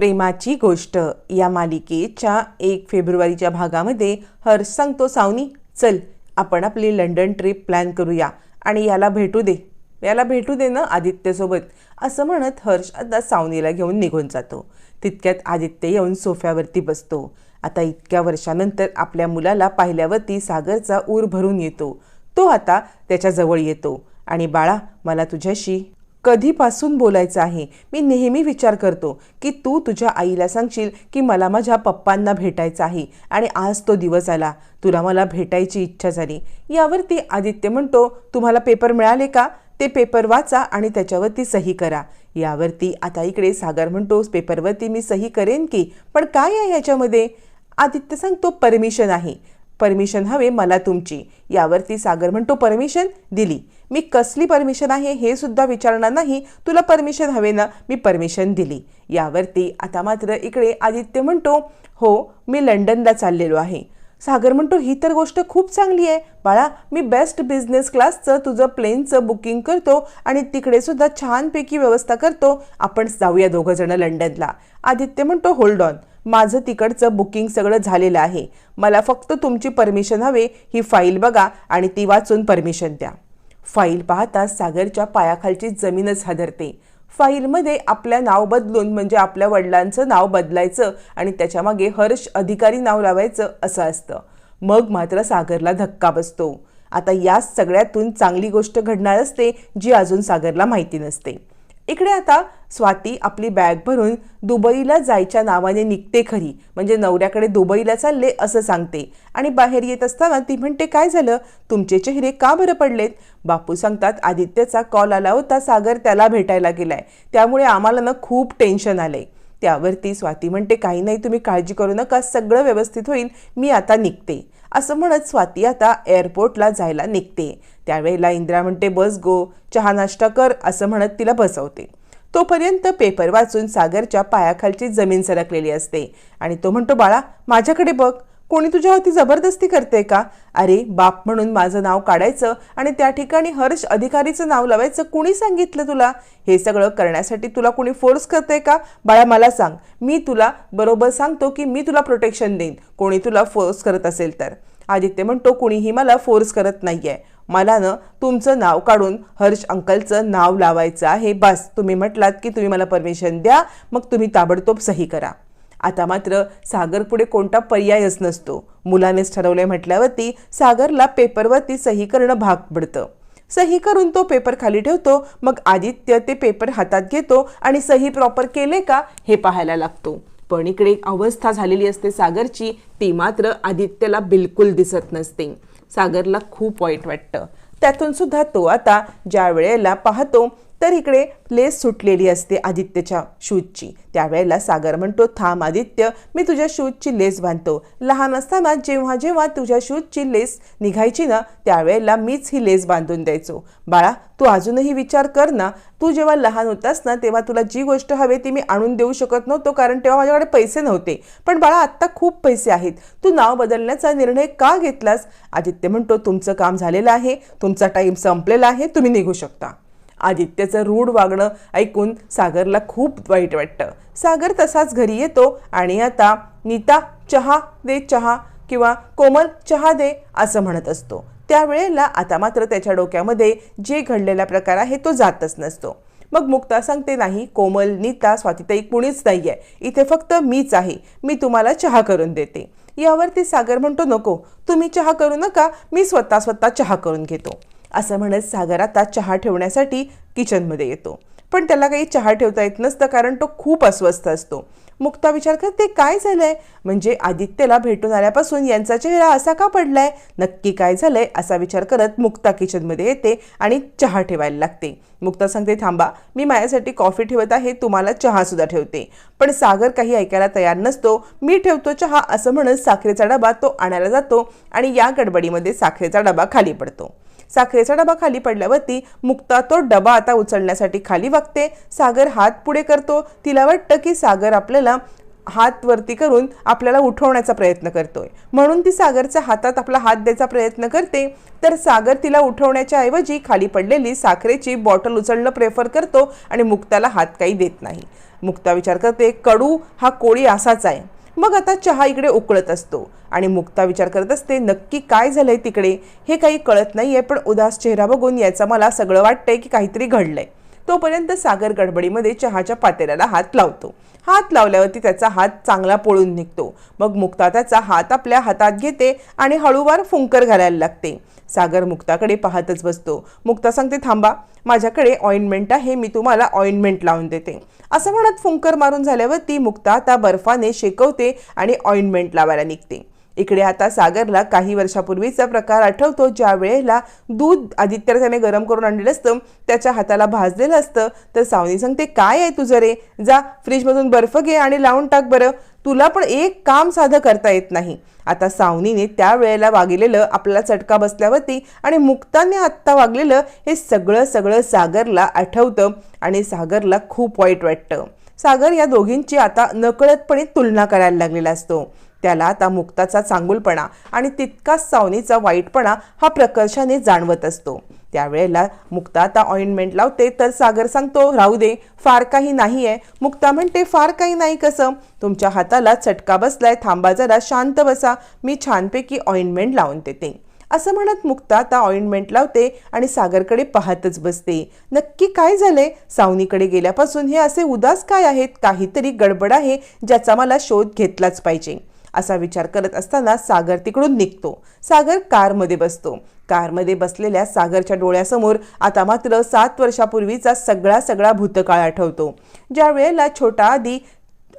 प्रेमाची गोष्ट. या मालिकेच्या एक फेब्रुवारीच्या भागामध्ये हर्ष सांगतो सावनी चल आपण आपली लंडन ट्रिप प्लॅन करूया आणि याला भेटू दे. याला भेटू दे ना आदित्यसोबत. असं म्हणत हर्ष आता सावनीला घेऊन निघून जातो. तितक्यात आदित्य येऊन सोफ्यावरती बसतो. आता इतक्या वर्षानंतर आपल्या मुलाला पाहिल्यावरती सागरचा ऊर भरून येतो. तो आता त्याच्याजवळ येतो. आणि बाळा मला तुझ्याशी कधीपासून बोलायचं आहे? मी नेहमी विचार करतो की तू तुझ्या आईला सांगशील की मला माझ्या पप्पांना भेटायचं आहे आणि आज तो दिवस आला. तुला मला भेटायची इच्छा झाली. यावरती आदित्य म्हणतो तुम्हाला पेपर मिळाले का? ते पेपर वाचा आणि त्याच्यावरती सही करा. यावरती आता इकडे सागर म्हणतोस पेपरवरती मी सही करेन की? पण काय आहे ह्याच्यामध्ये आदित्य सांगतो परमिशन आहे. परमिशन हवे मला तुमची. यावरती सागर म्हणतो परमिशन दिली. मी कसली परमिशन आहे हे सुद्धा विचारणार नाही. तुला परमिशन हवे ना मी परमिशन दिली. यावरती आता मात्र इकडे आदित्य म्हणतो हो मी लंडनला चाललेलो आहे. सागर म्हणतो ही तर गोष्ट खूप चांगली आहे. बाळा मी बेस्ट बिझनेस क्लासचं तुझं प्लेनचं बुकिंग करतो आणि तिकडे सुद्धा छानपैकी व्यवस्था करतो. आपण जाऊया दोघं जण लंडनला. आदित्य म्हणतो होल्ड ऑन. माझं तिकडचं बुकिंग सगळं झालेलं आहे. मला फक्त तुमची परमिशन हवे ही फाईल बघा आणि ती वाचून परमिशन द्या. फाईल पाहता सागरच्या पायाखालची जमीनच हादरते. फाईलमध्ये आपल्या नाव बदलून म्हणजे आपल्या वडिलांचं नाव बदलायचं आणि त्याच्यामागे हर्ष अधिकारी नाव लावायचं असं असतं. मग मात्र सागरला धक्का बसतो. आता या सगळ्यातून चांगली गोष्ट घडणार असते जी अजून सागरला माहिती नसते. इकडे आता स्वाती आपली बॅग भरून दुबईला जायच्या नावाने निघते खरी. म्हणजे नवऱ्याकडे दुबईला चालले असं सांगते. आणि बाहेर येत असताना ती म्हणते काय झालं? तुमचे चेहरे का बरं पडलेत? बापू सांगतात आदित्यचा कॉल आला होता सागर त्याला भेटायला गेलाय. त्यामुळे आम्हाला ना खूप टेन्शन आलंय. त्यावरती स्वाती म्हणते काही नाही तुम्ही काळजी करू नका सगळं व्यवस्थित होईल मी आता निघते. असं म्हणत स्वाती आता एअरपोर्टला जायला निघते. त्यावेळेला इंदिरा म्हणते बस गो चहा नाश्ता कर असं म्हणत तिला बसवते. तोपर्यंत पेपर वाचून सागरच्या पायाखालची जमीन सरकलेली असते आणि तो म्हणतो बाळा माझ्याकडे बघ कोणी तुझ्यावरती जबरदस्ती करते का? अरे बाप म्हणून माझं नाव काढायचं आणि त्या ठिकाणी हर्ष अधिकारीचं नाव लावायचं कुणी सांगितलं तुला? हे सगळं करण्यासाठी तुला कोणी फोर्स करते का? बाळा मला सांग. मी तुला बरोबर सांगतो की मी तुला प्रोटेक्शन देईन. कोणी तुला फोर्स करत असेल तर. आदित्य म्हणतो कुणीही मला फोर्स करत नाहीये. मला ना तुमचं नाव काढून हर्ष अंकलचं नाव लावायचं आहे. बस तुम्ही म्हटलात की तुम्ही मला परमिशन द्या. मग तुम्ही ताबडतोब सही करा. आता मात्र सागर पुढे कोणता पर्यायच नसतो. मुलानेच ठरवलंय म्हटल्यावरती सागरला पेपरवरती सही करणं भाग पडतं. सही करून तो पेपर खाली ठेवतो मग आदित्य ते पेपर हातात घेतो आणि सही प्रॉपर केले का हे पाहायला लागतो. पण इकडे एक अवस्था झालेली असते सागरची ती मात्र आदित्यला बिलकुल दिसत नसते. सागरला खूप वाईट वाटतं. त्यातून सुद्धा तो आता ज्या वेळेला पाहतो तर इकडे लेस सुटलेली असते आदित्यच्या शूजची. त्यावेळेला सागर म्हणतो थांब आदित्य मी तुझ्या शूजची लेस बांधतो. लहान असताना जेव्हा जेव्हा तुझ्या शूजची लेस निघायची ना त्यावेळेला मीच ही लेस बांधून द्यायचो. बाळा तू अजूनही विचार कर ना. तू जेव्हा लहान होतास ना तेव्हा तुला जी गोष्ट हवी ती मी आणून देऊ शकत नव्हतो कारण तेव्हा माझ्याकडे पैसे नव्हते. पण बाळा आत्ता खूप पैसे आहेत. तू नाव बदलण्याचा निर्णय का घेतलास? आदित्य म्हणतो तुमचं काम झालेलं आहे. तुमचा टाईम संपलेला आहे. तुम्ही निघू शकता. आदित्यचं रूढ वागणं ऐकून सागरला खूप वाईट वाटतं. सागर तसाच घरी येतो आणि आता नीता चहा दे चहा किंवा कोमल चहा दे असं म्हणत असतो. त्यावेळेला आता मात्र त्याच्या डोक्यामध्ये जे घडलेला प्रकार आहे तो जातच नसतो. मग मुक्ता सांगते नाही कोमल नीता स्वातीताई कुणीच नाही आहे इथे फक्त मीच आहे. मी तुम्हाला चहा करून देते. यावरती सागर म्हणतो नको. तुम्ही चहा करू नका. मी स्वतः स्वतः चहा करून घेतो. असं म्हणत सागर आता चहा ठेवण्यासाठी किचनमध्ये येतो. पण त्याला काही चहा ठेवता येत नसतं कारण तो खूप अस्वस्थ असतो. मुक्ता विचार करते काय झालंय? म्हणजे आदित्यला भेटून आल्यापासून यांचा चेहरा असा का पडलाय? नक्की काय झालंय? असा विचार करत मुक्ता किचनमध्ये येते आणि चहा ठेवायला लागते. मुक्ता सांगते थांबा मी माझ्यासाठी कॉफी ठेवत आहे तुम्हाला चहा सुद्धा ठेवते. पण सागर काही ऐकायला तयार नसतो. मी ठेवतो चहा असं म्हणत साखरेचा डबा तो आणायला जातो आणि या गडबडीमध्ये साखरेचा डबा खाली पडतो. साखरेचा डबा खाली पडल्यावरती मुक्ता तो डबा आता उचलण्यासाठी खाली वागते. सागर हात पुढे करतो. तिला वाटतं की सागर आपल्याला हात वरती करून आपल्याला उठवण्याचा प्रयत्न करतोय. म्हणून ती सागरच्या हातात आपला हात द्यायचा प्रयत्न करते. तर सागर तिला उठवण्याच्या ऐवजी खाली पडलेली साखरेची बॉटल उचलणं प्रेफर करतो आणि मुक्ताला हात काही देत नाही. मुक्ता विचार करते कडू हा कोळी असाच आहे. मग आता चहा इकडे उकळत असतो. आणि मुक्ता विचार करत असते नक्की काय झालंय तिकडे? हे काही कळत नाहीये पण उदास चेहरा बघून याचं मला सगळं वाटतंय की काहीतरी घडलंय. तोपर्यंत सागर गडबडीमध्ये चहाच्या पातेल्याला हात लावतो. हात लावल्यावरती त्याचा हात चांगला पळून निघतो. मग मुक्ता त्याचा हात आपल्या हातात घेते आणि हळूवार फुंकर घालायला लागते. सागर मुक्ताकडे पाहतच बसतो. मुक्ता सांगते थांबा माझ्याकडे ऑइंटमेंट आहे मी तुम्हाला ऑइंटमेंट लावून देते. असं म्हणत फुंकर मारून झाल्यावरती मुक्ता आता बर्फाने शेकवते आणि ऑइंटमेंट लावायला निघते. इकडे आता सागरला काही वर्षापूर्वीचा प्रकार आठवतो ज्या वेळेला दूध आदित्य त्याने गरम करून आणलेलं असतं त्याच्या हाताला भाजलेलं असतं. तर सावनी सांगते काय आहे तुझं रे? जा फ्रीजमधून बर्फ घे आणि लावून टाक बरं. तुला पण एक काम साधं करता येत नाही. आता सावनीने त्या वेळेला वागलेलं आपल्याला चटका बसल्यावरती आणि मुक्ताने आत्ता वागलेलं हे सगळं सगळं सागरला आठवतं आणि सागरला खूप वाईट वाटतं. सागर या दोघींची आता नकळतपणे तुलना करायला लागलेला असतो. त्याला आता मुक्ताचा चांगुलपणा आणि तितकाच सावनीचा वाईटपणा हा प्रकर्षाने जाणवत असतो. त्यावेळेला मुक्ता आता ऑइंटमेंट लावते तर सागर सांगतो राहू दे फार काही नाही आहे मुक्ता म्हणते फार काही नाही कसं? तुमच्या हाताला चटका बसलाय थांबा जरा शांत बसा मी छानपैकी ऑइंटमेंट लावून देते. असं म्हणत मुक्ता आता ऑइंटमेंट लावते आणि सागरकडे पाहतच बसते. नक्की काय झालंय? सावनीकडे गेल्यापासून हे असे उदास काय आहेत? काहीतरी गडबड आहे ज्याचा मला शोध घेतलाच पाहिजे. असा विचार करत असताना सागर तिकडून निघतो. सागर कारमध्ये बसतो. कारमध्ये बसलेल्या सागरच्या डोळ्यासमोर आता मात्र सात वर्षापूर्वीचा सगळा सगळा भूतकाळ आठवतो. ज्या वेळेला छोटा आधी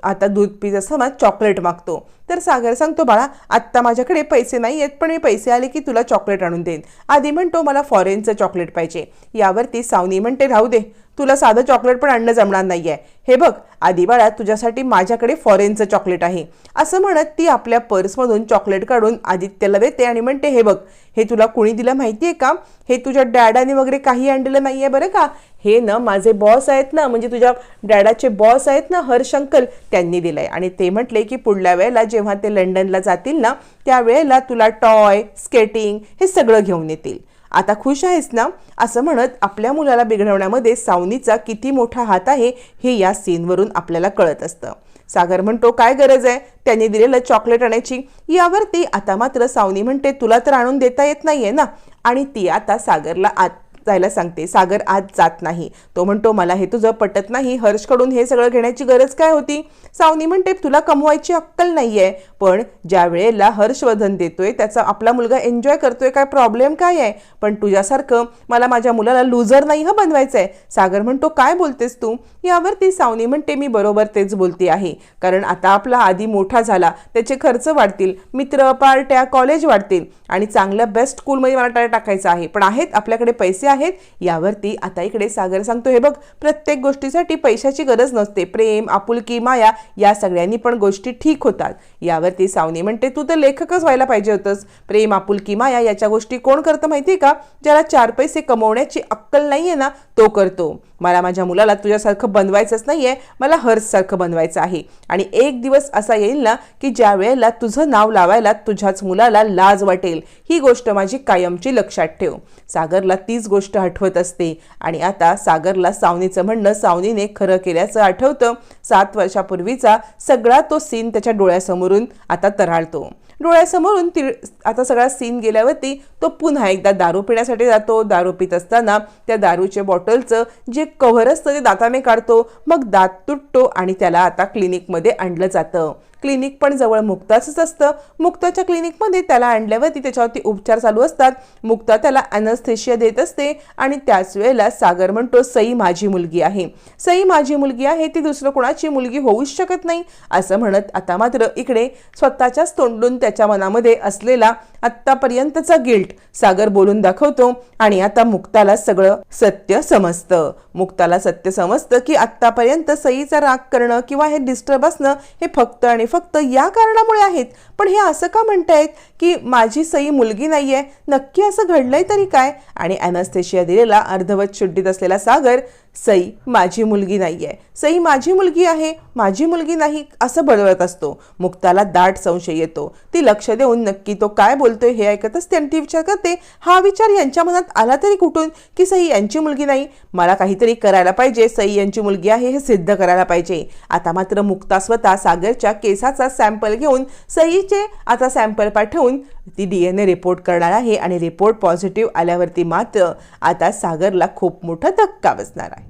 आता दूध पित असताना चॉकलेट मागतो. तर सागर सांगतो बाळा आत्ता माझ्याकडे पैसे नाही आहेत पण मी पैसे आले की तुला चॉकलेट आणून देईन. आधी म्हणतो मला फॉरेनचं चॉकलेट पाहिजे. यावरती सावनी म्हणते राहू दे. तुला साधं चॉकलेट पण आणणं जमणार नाही आहे हे बघ आधी बाळा तुझ्यासाठी माझ्याकडे फॉरेनचं चॉकलेट आहे. असं म्हणत ती आपल्या पर्समधून चॉकलेट काढून आदित्यला देते आणि म्हणते हे बघ हे तुला कुणी दिलं माहिती आहे का? हे तुझ्या डॅडाने वगैरे काही आणलेलं नाही आहे बरं का? हे ना माझे बॉस आहेत ना म्हणजे तुझ्या डॅडाचे बॉस आहेत ना हर्ष अंकल त्यांनी दिलंय. आणि ते म्हटले की पुढल्या वेळेला जेव्हा ते लंडनला जातील ना त्यावेळेला तुला टॉय स्केटिंग हे सगळं घेऊन येतील. आता खुश आहेस ना? असं म्हणत आपल्या मुलाला बिघडवण्यामध्ये सावनीचा किती मोठा हात आहे हे या सीनवरून आपल्याला कळत असतं. सागर म्हणतो काय गरज आहे? त्याने दिलेलं चॉकलेट आणायची. यावरती आता मात्र सावनी म्हणते तुला तर आणून देता येत नाहीये ना? आणि ती आता सागरला आत जायला सांगते सागर आज जात नाही. तो म्हणतो मला हे तुझं पटत नाही. हर्षकडून हे सगळं घेण्याची गरज काय होती? सावनी म्हणते तुला कमवायची अक्कल नाहीये पण ज्या वेळेला हर्षवर्धन देतोय त्याचा आपला मुलगा एन्जॉय करतोय काय प्रॉब्लेम काय आहे? पण तुझ्यासारखं मला माझ्या मुलाला लुझर नाही हं आहे सागर म्हणतो काय बोलतेस तू? यावरती सावनी म्हणते मी बरोबर तेच बोलते आहे. कारण आता आपला आधी मोठा झाला त्याचे खर्च वाढतील मित्र पार्ट्या कॉलेज वाढतील आणि चांगल्या बेस्ट स्कूलमध्ये मला टाकायचं आहे. पण आहेत आपल्याकडे पैसे आहेत. यावरती आता इकडे सागर सांगतो हे बघ प्रत्येक गोष्टीसाठी पैशाची गरज नसते. प्रेम आपुलकी माया या सगळ्यांनी पण गोष्टी ठीक होतात. यावरती सावनी म्हणते तू तर लेखकच व्हायला पाहिजे होतंस. प्रेम आपुलकी माया याच्या गोष्टी कोण करतं माहिती का? ज्याला चार पैसे कमवण्याची अक्कल नाहीये ना तो करतो. मला माझ्या मुलाला तुझ्यासारखं बनवायचंच नाही आहे मला हर्षसारखं बनवायचं आहे. आणि एक दिवस असा येईल ना की ज्या वेळेला तुझं नाव लावायला तुझ्याच मुलाला लाज वाटेल ही गोष्ट माझी कायमची लक्षात ठेव. सागरला तीच गोष्ट आठवत असते. आणि आता सागरला सावनीचं म्हणणं सावनीने खरं केल्याचं आठवतं. सात वर्षापूर्वीचा सगळा तो सीन त्याच्या डोळ्यासमोरून आता तराळतो. डोळ्यासमोरून ती आता सगळा सीन गेल्यावरती तो पुन्हा एकदा दारू पिण्यासाठी जातो. दारू पित असताना त्या दारूच्या बॉटलचं जे कव्हर असतं ते दाताने काढतो मग दात तुटतो आणि त्याला आता क्लिनिकमध्ये आणलं जातं. क्लिनिक पण जवळ मुक्ताचंच असतं. मुक्ताच्या क्लिनिकमध्ये त्याला आणल्यावरती त्याच्यावरती उपचार चालू असतात. मुक्ता त्याला अनस्थेशिया देत असते आणि त्याच वेळेला सागर म्हणतो सई माझी मुलगी आहे. सई माझी मुलगी आहे ती दुसरं कोणाची मुलगी होऊच शकत नाही असं म्हणत आता मात्र इकडे स्वतःच्याच तोंडून त्याच्या मनामध्ये असलेला आत्तापर्यंतचा गिल्ट सागर बोलून दाखवतो आणि आता मुक्ताला सगळं सत्य समजतं. मुक्ताला सत्य समजतं की आत्तापर्यंत सईचा राग करणं किंवा हे डिस्टर्ब असणं हे फक्त आणि फक्त या कारणामुळे आहेत. पण हे असं का म्हणतायत की माझी सई मुलगी नाहीये? नक्की असं घडलंय तरी काय? आणि अॅनास्थेशिया दिलेला अर्धवट शुड्डीत असलेला सागर सई माझी मुलगी नाही आहे सई माझी मुलगी आहे? माझी मुलगी नाही असं बळवत असतो. मुक्ताला दाट संशय येतो. ती लक्ष देऊन नक्की तो काय बोलतोय हे ऐकतच ती विचार करते. हा विचार यांच्या मनात आला तरी कुठून? की सई यांची मुलगी नाही? मला काहीतरी करायला पाहिजे. सई यांची मुलगी आहे हे सिद्ध करायला पाहिजे. आता मात्र मुक्ता स्वतः सागरच्या केसाचा सॅम्पल घेऊन सईचे आता सॅम्पल पाठवून ती डी एन ए रिपोर्ट करणार आहे आणि रिपोर्ट पॉझिटिव्ह आल्यावरती मात्र आता सागरला खूप मोठा धक्का बसणार आहे.